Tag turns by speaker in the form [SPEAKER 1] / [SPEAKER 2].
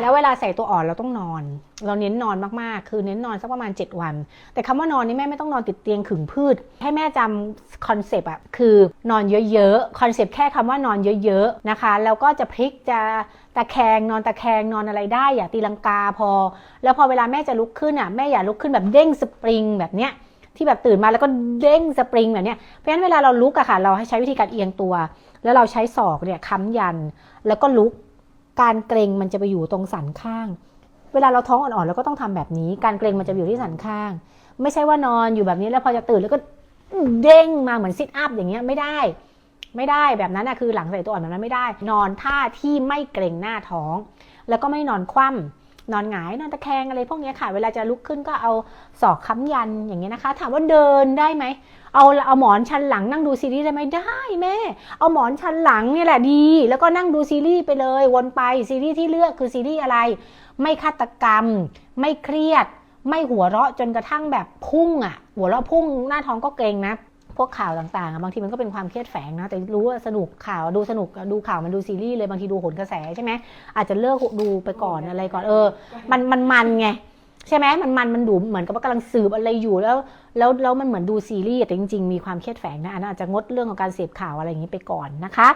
[SPEAKER 1] แล้วเวลาใส่ตัวอ่อนเราต้องนอน เราเน้นนอนมากๆ คือเน้นนอนสักประมาณ 7 วัน แต่คำว่านอนนี่แม่ไม่ต้องนอนติดเตียงขึงพืช ให้แม่จำคอนเซปต์อะคือนอนเยอะๆ คอนเซปต์แค่คำว่านอนเยอะๆนะคะ แล้วก็จะพลิกจะตะแคงนอนตะแคงนอนอะไรได้อย่าตีลังกาพอ แล้วพอเวลาแม่จะลุกขึ้นอะแม่อย่าลุกขึ้นแบบเด้งสปริงแบบเนี้ยที่แบบตื่นมาแล้วก็เด้งสปริงแบบเนี้ยเพราะฉะนั้นเวลาเราลุกอะค่ะ เราให้ใช้วิธีการเอียงตัว แล้วเราใช้ศอกเนี่ยค้ำยัน แล้วก็ลุก การเกรงมันจะไปอยู่ตรงสันข้าง เวลาเราท้องอ่อนๆเราก็ต้องทำแบบนี้ การเกรงมันจะอยู่ที่สันข้าง ไม่ใช่ว่านอนอยู่แบบนี้แล้วพอจะตื่นแล้วก็เด้งมาเหมือนซิทอัพอย่างเงี้ยไม่ได้ ไม่ได้แบบนั้นนะคือหลังใส่ตัวอ่อนแบบนั้นไม่ได้ นอนท่าที่ไม่เกรงหน้าท้อง แล้วก็ไม่นอนคว่ำ นอนหงายนอนตะแคงอะไรพวกนี้ค่ะ เวลาจะลุกขึ้นก็เอาศอกค้ำยันอย่างเงี้นะคะ ถามว่าเดินได้ไหมเอาเอาหมอนชันหลังนั่งดูซีรีส์ได้ไหมได้แม่ เอาหมอนชันหลังนี่แหละดี แล้วก็นั่งดูซีรีส์ไปเลย วนไปซีรีส์ที่เลือกคือซีรีส์อะไร ไม่ฆาตกรรม ไม่เครียด ไม่หัวเราะจนกระทั่งแบบพุ่งอะ หัวเราะพุ่งหน้าท้องก็เกรงนะ พวกข่าวต่างๆบางทีมันก็เป็นความเครียดแฝงนะแต่รู้ว่าสนุกข่าวดูสนุกดูข่าวมันดูซีรีส์เลยบางทีดูหนกระแสใช่ไหมอาจจะเลิกดูไปก่อนอะไรก่อนเออ มันมันมันไงใช่ไหมมันมันมันดูเหมือนกับว่ากำลังสืบอะไรอยู่แล้ว แล้วแล้วมันเหมือนดูซีรีส์แต่จริง ๆ มีความเครียดแฝงนะอันอาจจะงดเรื่องของการเสพข่าวอะไรอย่างนี้ไปก่อนนะคะ